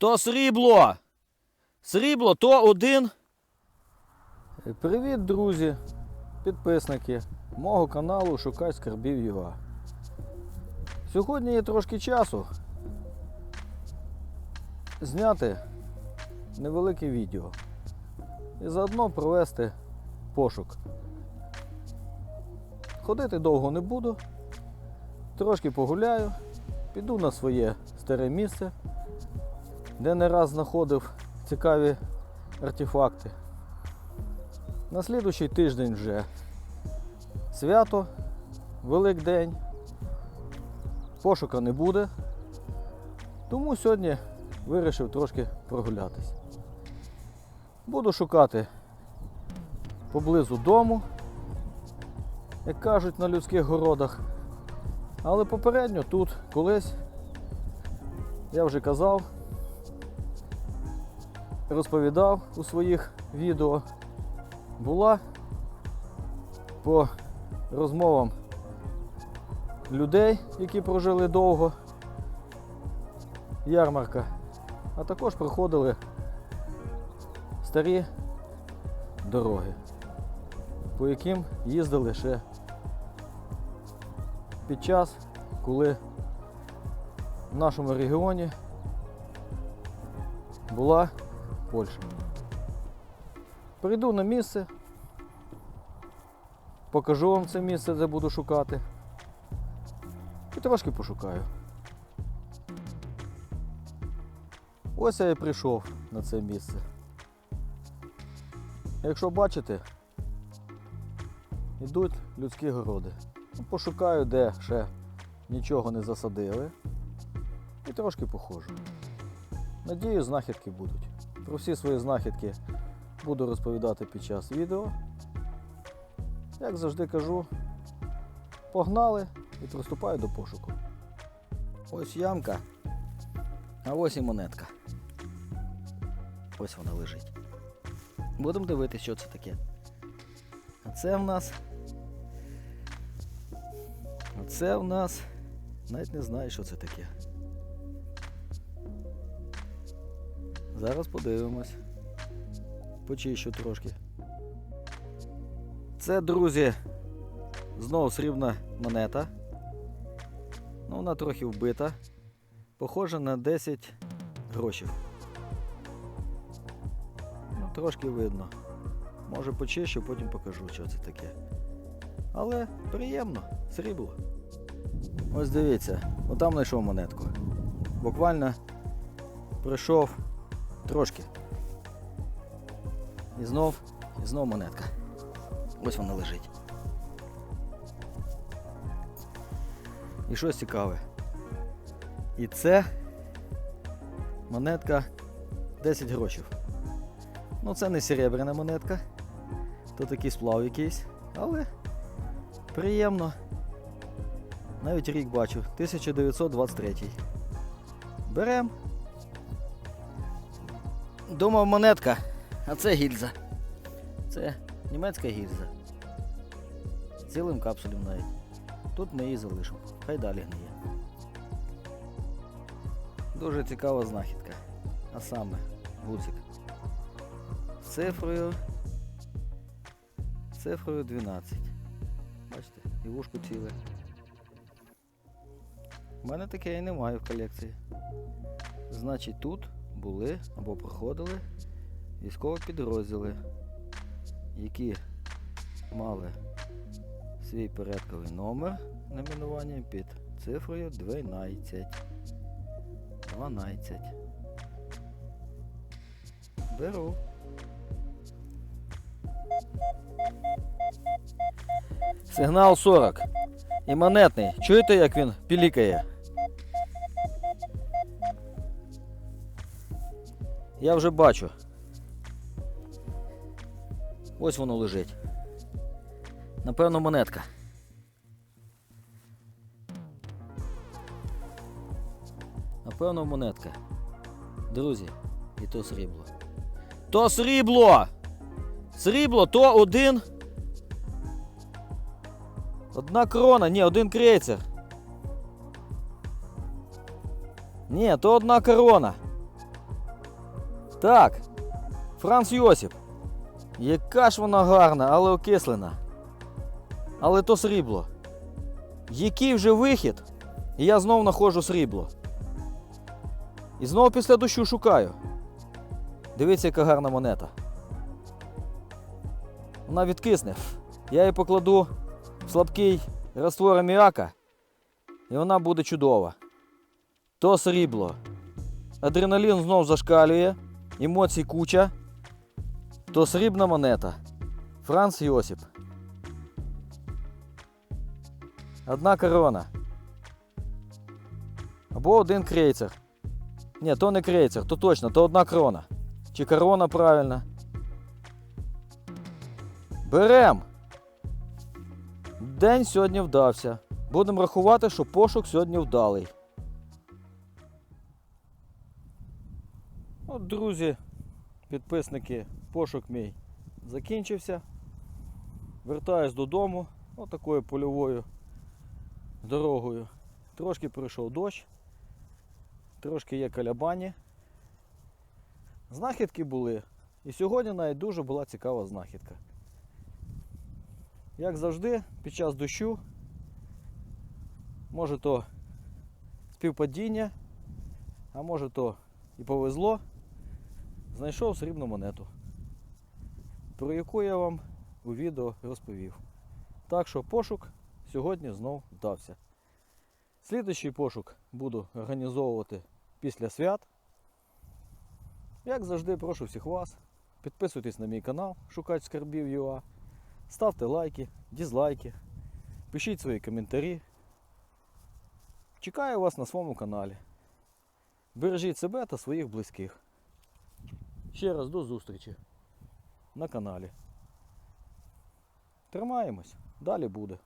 То срібло. Срібло то один. Привіт, друзі, підписники мого каналу Шукай скарбів ЮА. Сьогодні є трошки часу зняти невелике відео і заодно провести пошук. Ходити довго не буду, трошки погуляю, піду на своє старе місце, де не раз знаходив цікаві артефакти. На слідуючий тиждень вже свято, Великдень. Пошука не буде. Тому сьогодні вирішив трошки прогулятись. Буду шукати поблизу дому, як кажуть на людських городах. Але попередньо тут колись, я вже казав, розповідав у своїх відео була по розмовам людей, які прожили довго, ярмарка, а також проходили старі дороги, по яким їздили ще під час, коли в нашому регіоні була Польща. Прийду на місце, покажу вам це місце, де буду шукати. І трошки пошукаю. Ось я і прийшов на це місце. Якщо бачите, йдуть людські городи. Ну, Пошукаю, де ще нічого не засадили. І трошки походжу. Надію, знахідки будуть. Про всі свої знахідки буду розповідати під час відео. Як завжди кажу, погнали і приступаю до пошуку. Ось ямка. А ось і монетка. Ось вона лежить. Будемо дивитися, що це таке. А це в нас. А це в нас. Навіть не знаю, що це таке. Зараз подивимось. Почищу трошки. Це, друзі, знову срібна монета. Ну, вона трохи вбита. Похожа на 10 грошів. Ну, трошки видно. Може почищу, потім покажу, що це таке. Але приємно, срібло. Ось дивіться, отам знайшов монетку. Буквально пройшов трошки. І знов, і знов монетка. Ось вона лежить. І щось цікаве. І це монетка 10 грошів. Ну це не серебряна монетка, то такий сплав якийсь, але приємно. Навіть рік бачу, 1923. Берем. Думав монетка, а це гільза. Це німецька гільза. Цілим капсулем навіть. Тут ми її залишимо. Хай далі гниє. Дуже цікава знахідка. А саме гудзик. З цифрою. Цифрою 12. Бачите, і вушку ціле. У мене таке і немає в колекції. Значить, тут були або проходили військові підрозділи, які мали свій порядковий номер номінування під цифрою 12. 12. Беру. Сигнал 40. І монетний. Чуєте, як він пілікає? Я вже бачу. Ось воно лежить. Напевно, монетка. Напевно, монетка. Друзі, і то срібло. То срібло! Срібло то один. Одна крона, ні, один крейцер. Ні, то одна корона. Так, Франц Йосип. Яка ж вона гарна, але окислена. Але то срібло. Який вже вихід? І я знов знаходжу срібло. І знову після дощу шукаю. Дивіться, яка гарна монета. Вона відкисне. Я її покладу в слабкий раствор аміака, і вона буде чудова. То срібло. Адреналін знов зашкалює, емоцій куча. То срібна монета. Франц Йосип. Одна корона. Або один крейцер. Ні, то не крейцер, то точно, то одна крона. Чи корона правильно. Берем. День сьогодні вдався. Будемо рахувати, що пошук сьогодні вдалий. От, друзі, підписники, пошук мій закінчився. Вертаюсь додому отакою польовою дорогою. Трошки пройшов дощ, трошки є калябані. Знахідки були. І сьогодні навіть дуже була цікава знахідка. Як завжди, під час дощу, може то співпадіння, а може то і повезло, знайшов срібну монету, про яку я вам у відео розповів. Так що пошук сьогодні знов вдався. Слідуючий пошук буду організовувати після свят. Як завжди, прошу всіх вас, підписуйтесь на мій канал Шукач скарбів ЮА, ставте лайки, дізлайки, пишіть свої коментарі. Чекаю вас на своєму каналі. Бережіть себе та своїх близьких. Ще раз до зустрічі на каналі. Тримаємось, далі буде.